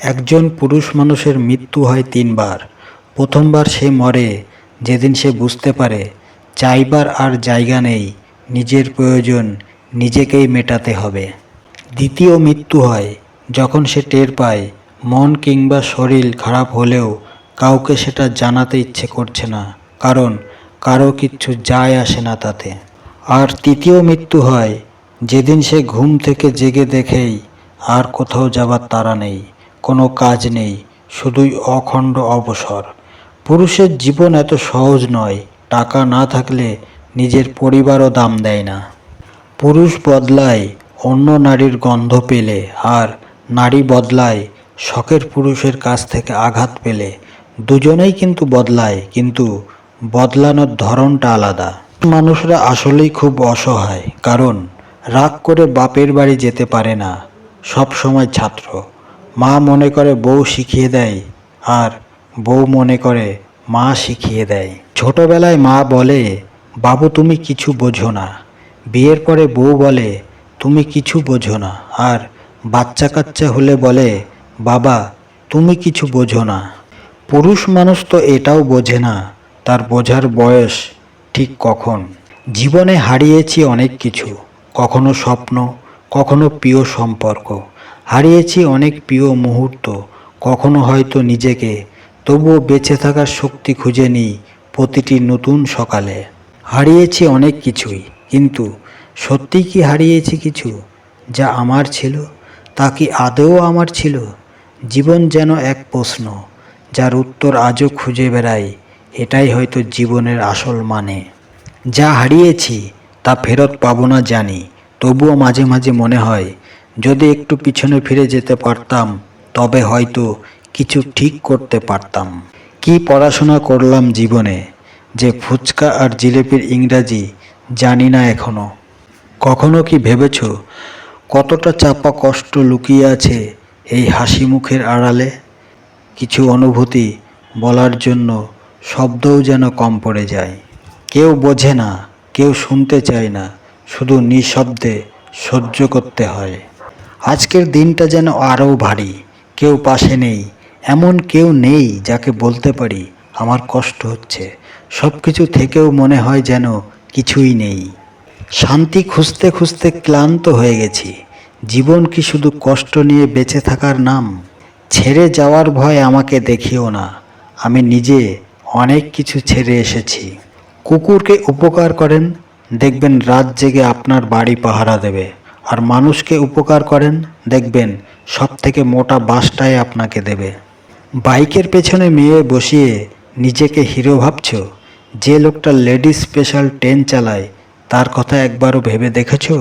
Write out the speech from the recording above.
একজন পুরুষ মানুষের মৃত্যু হয় তিনবার। প্রথমবার সে মরে, যেদিন সে বুঝতে পারে, চাইবার আর জায়গা নেই, নিজের প্রয়োজন, নিজেকেই মেটাতে হবে। দ্বিতীয় মৃত্যু হয়, যখন সে টের পায়, মন কিংবা শরীর খারাপ হলেও কাউকে সেটা জানাতে ইচ্ছে করছে না, কারণ কারও কিচ্ছু যায় আসে না তাতে। আর তৃতীয় মৃত্যু হয়, যেদিন সে ঘুম থেকে জেগে দেখেই আর কোথাও যাবার তারা নেই। কোনো কাজ নেই, শুধুই অখণ্ড অবসর। পুরুষের জীবন এত সহজ নয়, টাকা না থাকলে নিজের পরিবারও দাম দেয় না। পুরুষ বদলায়, অন্য নারীর গন্ধ পেলে, আর নারী বদলায়, শখের পুরুষের কাছ থেকে আঘাত পেলে। দুজনেই কিন্তু বদলায়, কিন্তু বদলানোর ধরনটা আলাদা। মানুষরা আসলেই খুব অসহায়, কারণ রাগ করে বাপের বাড়ি যেতে পারে না সব সময় ছাত্র। মা মনে করে বউ শিখিয়ে দেয় আর বউ মনে করে মা শিখিয়ে দেয়। ছোটবেলায় মা বলে, বাবু, তুমি কিছু বোঝো না। বিয়ের পরে বউ বলে, তুমি কিছু বোঝো না। আর বাচ্চা কাচ্চা হলে বলে, বাবা, তুমি কিছু বোঝো না। পুরুষ মানুষ তো এটাও বোঝে না, তার বোঝার বয়স ঠিক কখন। জীবনে হারিয়েছি অনেক কিছু, কখনো স্বপ্ন, কখনো প্রিয় সম্পর্ক। হারিয়েছি অনেক প্রিয় মুহূর্ত, কখনো হয়তো নিজেকে, তবুও বেঁচে থাকার শক্তি খুঁজে নিই প্রতিটি নতুন সকালে। হারিয়েছি অনেক কিছুই, কিন্তু সত্যি কি হারিয়েছি কিছু যা আমার ছিল, তা কি আদৌ আমার ছিল? জীবন যেন এক প্রশ্ন, যার উত্তর আজও খুঁজে বেড়াই, এটাই হয়তো জীবনের আসল মানে। যা হারিয়েছি, তা ফেরত পাবো না জানি, তবুও মাঝে মাঝে মনে হয় যদি একটু পিছনে ফিরে যেতে পারতাম, তবে হয়তো কিছু ঠিক করতে পারতাম। কি পড়াশোনা করলাম জীবনে, যে ফুচকা আর জিলেপির ইংরাজি জানি না এখনও। কখনো কি ভেবেছ, কতটা চাপা কষ্ট লুকিয়ে আছে এই হাসি মুখের আড়ালে? কিছু অনুভূতি বলার জন্য শব্দও যেন কম পড়ে যায়। কেউ বোঝে না, কেউ শুনতে চায় না, শুধু নিঃশব্দে সহ্য করতে হয়। আজকের দিনটা যেন আরও ভারী। কেউ পাশে নেই, এমন কেউ নেই যাকে বলতে পারি আমার কষ্ট হচ্ছে। সব কিছু থেকেও মনে হয় যেন কিছুই নেই। শান্তি খুঁজতে খুঁজতে ক্লান্ত হয়ে গেছি। জীবন কি শুধু কষ্ট নিয়ে বেঁচে থাকার নাম? ছেড়ে যাওয়ার ভয় আমাকে দেখিও না। আমি নিজে অনেক কিছু ছেড়ে এসেছি। কুকুরকে উপকার করেন, দেখবেন রাত জেগে আপনার বাড়ি পাহারা দেবে। আর মানুষকে উপকার করেন, দেখবেন সব থেকে মোটা বাসটাই আপনাকে দেবে। বাইকের পেছনে মেয়ে বসিয়ে নিজেকে হিরো ভাবছ? যে লোকটা লেডিস স্পেশাল ট্রেন চালায়, তার কথা একবারও ভেবে দেখেছ?